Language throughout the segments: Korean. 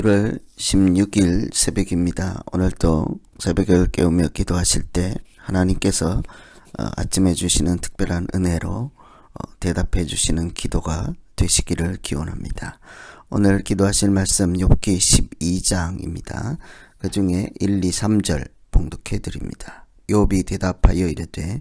1월 16일 새벽입니다. 오늘도 새벽을 깨우며 기도하실 때 하나님께서 어, 아침에 주시는 특별한 은혜로 어, 대답해 주시는 기도가 되시기를 기원합니다. 오늘 기도하실 말씀 욥기 12장입니다. 그 중에 1, 2, 3절 봉독해 드립니다. 욥이 대답하여 이르되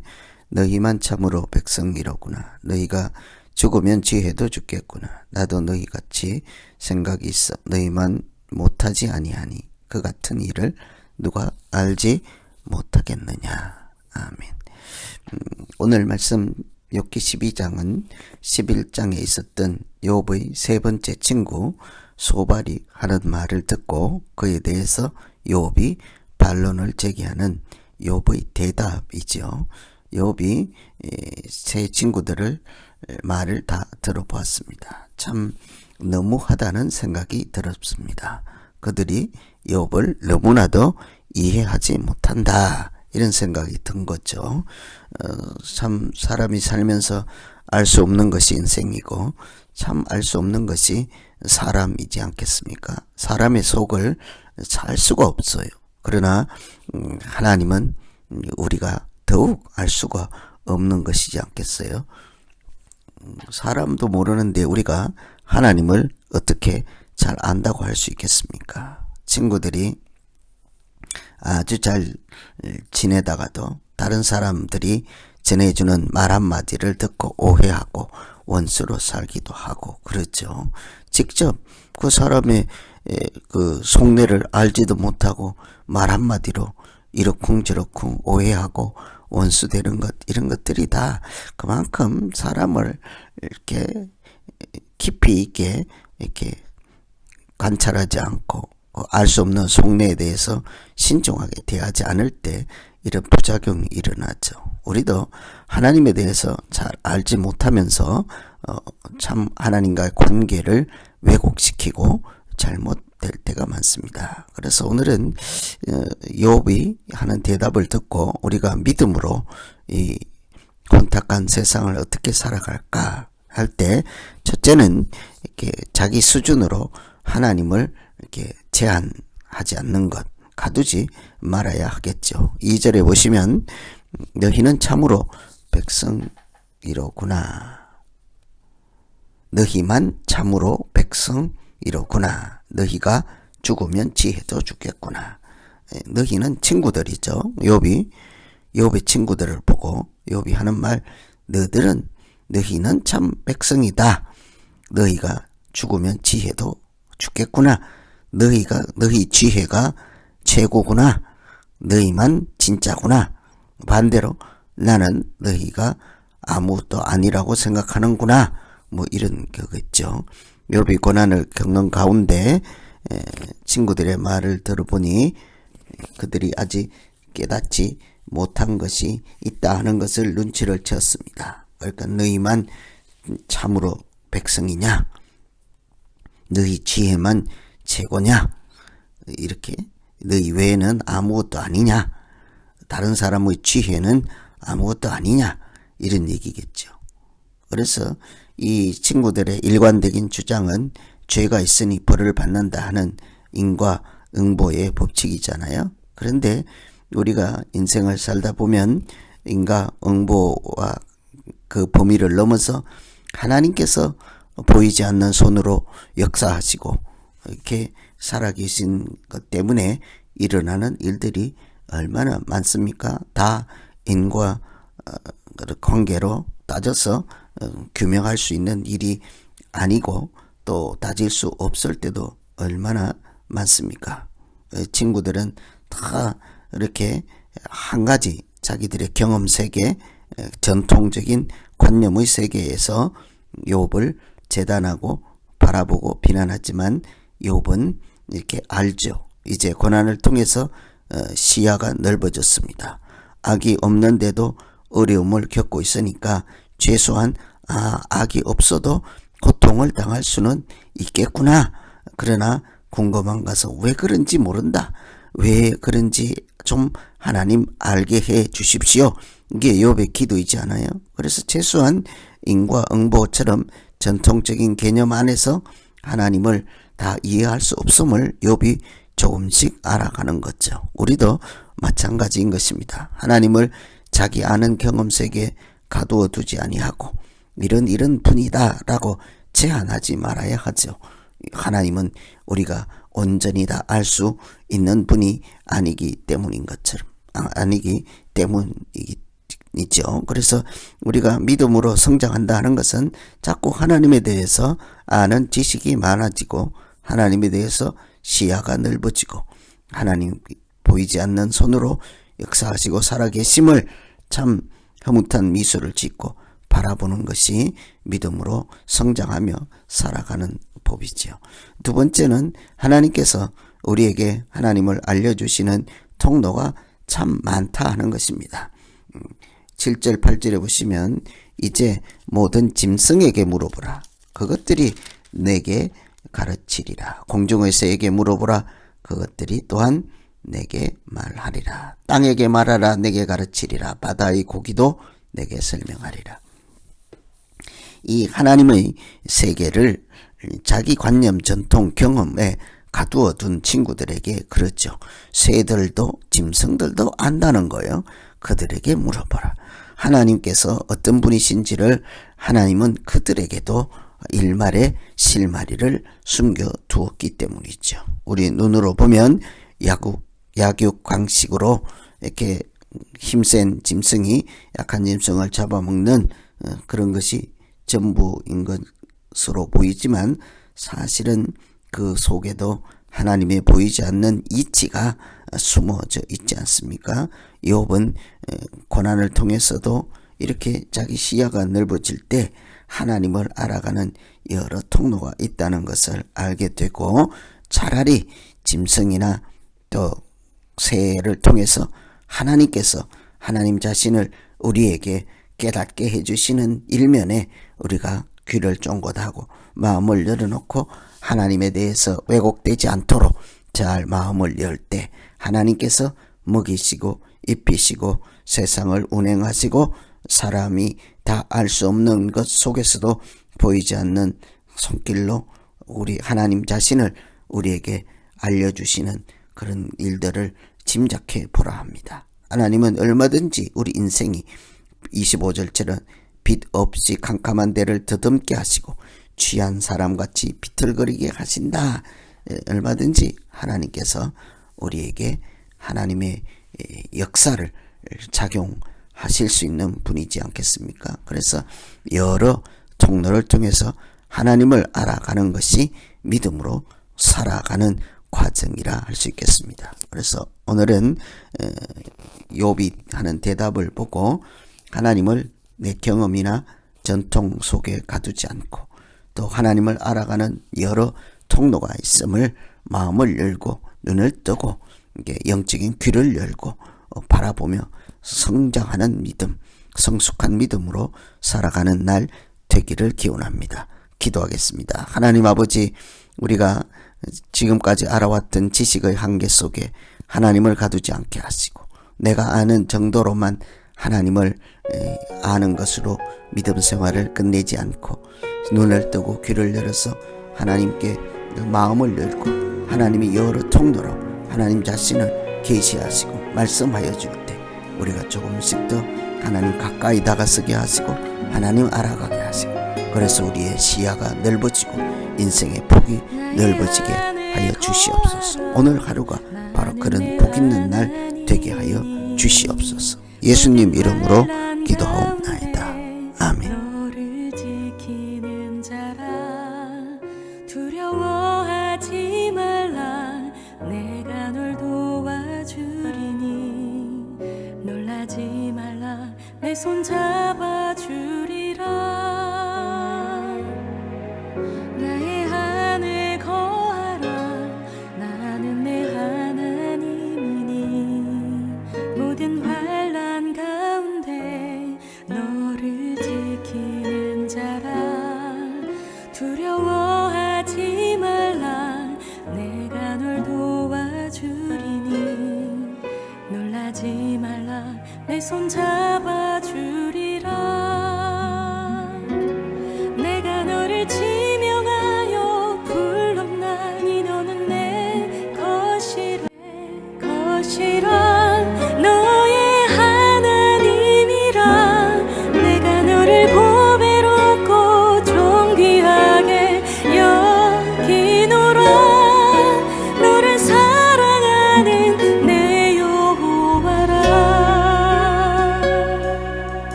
너희만 참으로 백성이로구나. 너희가 죽으면 지혜도 죽겠구나. 나도 너희 같이 생각이 있어. 너희만 못하지 아니하니 그 같은 일을 누가 알지 못하겠느냐. 아멘. 음, 오늘 말씀 욥기 12장은 11장에 있었던 욥의 세 번째 친구 소발이 하는 말을 듣고 그에 대해서 욥이 반론을 제기하는 욥의 대답이죠. 욥이 세 친구들을 말을 다 들어보았습니다. 참 너무하다는 생각이 들었습니다. 그들이 욥을 너무나도 이해하지 못한다. 이런 생각이 든 거죠. 어, 참 사람이 살면서 알 수 없는 것이 인생이고 참 알 수 없는 것이 사람이지 않겠습니까? 사람의 속을 살 수가 없어요. 그러나 음, 하나님은 우리가 더욱 알 수가 없는 것이지 않겠어요? 음, 사람도 모르는데 우리가 하나님을 어떻게 잘 안다고 할 수 있겠습니까? 친구들이 아주 잘 지내다가도 다른 사람들이 전해주는 말 한마디를 듣고 오해하고 원수로 살기도 하고 그렇죠. 직접 그 사람의 그 속내를 알지도 못하고 말 한마디로 이러쿵저러쿵 오해하고 원수되는 것 이런 것들이 다 그만큼 사람을 이렇게 깊이 있게 이렇게 관찰하지 않고 알 수 없는 속내에 대해서 신중하게 대하지 않을 때 이런 부작용이 일어나죠. 우리도 하나님에 대해서 잘 알지 못하면서 어, 참 하나님과의 관계를 왜곡시키고 잘못 될 때가 많습니다. 그래서 오늘은 어, 욥이 하는 대답을 듣고 우리가 믿음으로 이 혼탁한 세상을 어떻게 살아갈까 할 때 첫째는 이렇게 자기 수준으로 하나님을 이렇게 제한하지 않는 것 가두지 말아야 하겠죠. 2절에 보시면 너희는 참으로 백성이로구나. 너희만 참으로 백성 이로구나. 너희가 죽으면 지혜도 죽겠구나. 예, 너희는 친구들이죠. 욥이 욥의 친구들을 보고 욥이 하는 말 너들은 너희는 참 백성이다. 너희가 죽으면 지혜도 죽겠구나. 너희가 너희 지혜가 최고구나. 너희만 진짜구나. 반대로 나는 너희가 아무것도 아니라고 생각하는구나. 뭐 이런 거겠죠. 여러분 고난을 겪는 가운데 친구들의 말을 들어보니 그들이 아직 깨닫지 못한 것이 있다 하는 것을 눈치를 채었습니다. 그러니까 너희만 참으로 백성이냐? 너희 지혜만 최고냐? 이렇게 너희 외에는 아무것도 아니냐? 다른 사람의 지혜는 아무것도 아니냐? 이런 얘기겠죠. 그래서 이 친구들의 일관적인 주장은 죄가 있으니 벌을 받는다 하는 인과 응보의 법칙이잖아요. 그런데 우리가 인생을 살다 보면 인과 응보와 그 범위를 넘어서 하나님께서 보이지 않는 손으로 역사하시고 이렇게 살아계신 것 때문에 일어나는 일들이 얼마나 많습니까? 다 인과 어, 관계로 따져서 어, 규명할 수 있는 일이 아니고 또 따질 수 없을 때도 얼마나 많습니까? 어, 친구들은 다 이렇게 한 가지 자기들의 경험 세계, 전통적인 관념의 세계에서 욥을 재단하고 바라보고 비난하지만 욥은 이렇게 알죠. 이제 고난을 통해서 어, 시야가 넓어졌습니다. 악이 없는데도 어려움을 겪고 있으니까 최소한 아 악이 없어도 고통을 당할 수는 있겠구나. 그러나 궁금한 가서 왜 그런지 모른다. 왜 그런지 좀 하나님 알게 해 주십시오. 이게 욥의 기도이지 않아요? 그래서 최소한 인과 응보처럼 전통적인 개념 안에서 하나님을 다 이해할 수 없음을 욥이 조금씩 알아가는 거죠. 우리도 마찬가지인 것입니다. 하나님을 자기 아는 경험 세계에 가두어 두지 아니하고 이런 이런 분이다라고 제한하지 말아야 하죠. 하나님은 우리가 온전히 다 알 수 있는 분이 아니기 때문인 것처럼 아, 아니기 때문이죠. 그래서 우리가 믿음으로 성장한다는 것은 자꾸 하나님에 대해서 아는 지식이 많아지고 하나님에 대해서 시야가 넓어지고 하나님 보이지 않는 손으로 역사하시고 살아계심을 참 흐뭇한 미소를 짓고 바라보는 것이 믿음으로 성장하며 살아가는 법이지요. 두 번째는 하나님께서 우리에게 하나님을 알려주시는 통로가 참 많다 하는 것입니다. 7절, 8절에 보시면 이제 모든 짐승에게 물어보라. 그것들이 내게 가르치리라. 공중의 새에게 물어보라. 그것들이 또한 내게 말하리라. 땅에게 말하라. 내게 가르치리라. 바다의 고기도 내게 설명하리라. 이 하나님의 세계를 자기 관념, 전통, 경험에 가두어 둔 친구들에게 그렇죠. 새들도 짐승들도 안다는 거예요. 그들에게 물어보라. 하나님께서 어떤 분이신지를 하나님은 그들에게도 일말의 실마리를 숨겨 두었기 때문이죠. 우리 눈으로 보면 야구, 약육 광식으로 이렇게 힘센 짐승이 약한 짐승을 잡아먹는 어, 그런 것이 전부인 것으로 보이지만 사실은 그 속에도 하나님의 보이지 않는 이치가 숨어져 있지 않습니까? 욥은 고난을 통해서도 이렇게 자기 시야가 넓어질 때 하나님을 알아가는 여러 통로가 있다는 것을 알게 되고 차라리 짐승이나 또 새를 통해서 하나님께서 하나님 자신을 우리에게 깨닫게 해주시는 일면에 우리가 귀를 쫑긋하고 마음을 열어놓고 하나님에 대해서 왜곡되지 않도록 잘 마음을 열 때 하나님께서 먹이시고 입히시고 세상을 운행하시고 사람이 다 알 수 없는 것 속에서도 보이지 않는 손길로 우리 하나님 자신을 우리에게 알려주시는 그런 일들을 짐작해 보라 합니다. 하나님은 얼마든지 우리 인생이 25절처럼 빛 없이 캄캄한 데를 더듬게 하시고 취한 사람같이 비틀거리게 하신다. 얼마든지 하나님께서 우리에게 하나님의 역사를 작용하실 수 있는 분이지 않겠습니까? 그래서 여러 통로를 통해서 하나님을 알아가는 것이 믿음으로 살아가는 과정이라 할 수 있겠습니다. 그래서 오늘은 욥이 하는 대답을 보고 하나님을 내 경험이나 전통 속에 가두지 않고 또 하나님을 알아가는 여러 통로가 있음을 마음을 열고 눈을 뜨고 영적인 귀를 열고 어, 바라보며 성장하는 믿음, 성숙한 믿음으로 살아가는 날 되기를 기원합니다. 기도하겠습니다. 하나님 아버지, 우리가 지금까지 알아왔던 지식의 한계 속에 하나님을 가두지 않게 하시고, 내가 아는 정도로만 하나님을 아는 것으로 믿음 생활을 끝내지 않고 눈을 뜨고 귀를 열어서 하나님께 마음을 열고 하나님이 여러 통로로 하나님 자신을 계시하시고 말씀하여 줄 때 우리가 조금씩 더 하나님 가까이 다가서게 하시고 하나님 알아가게 하시고 그래서 우리의 시야가 넓어지고 인생의 폭이 넓어지게 하여 주시옵소서. 오늘 하루가 바로 그런 복 있는 날 되게 하여 주시옵소서. 예수님 이름으로 기도하옵나이다. 아멘. 너를 지키는 자라 두려워하지 말라 내가 널 도와주리니 놀라지 말라 내 손 잡아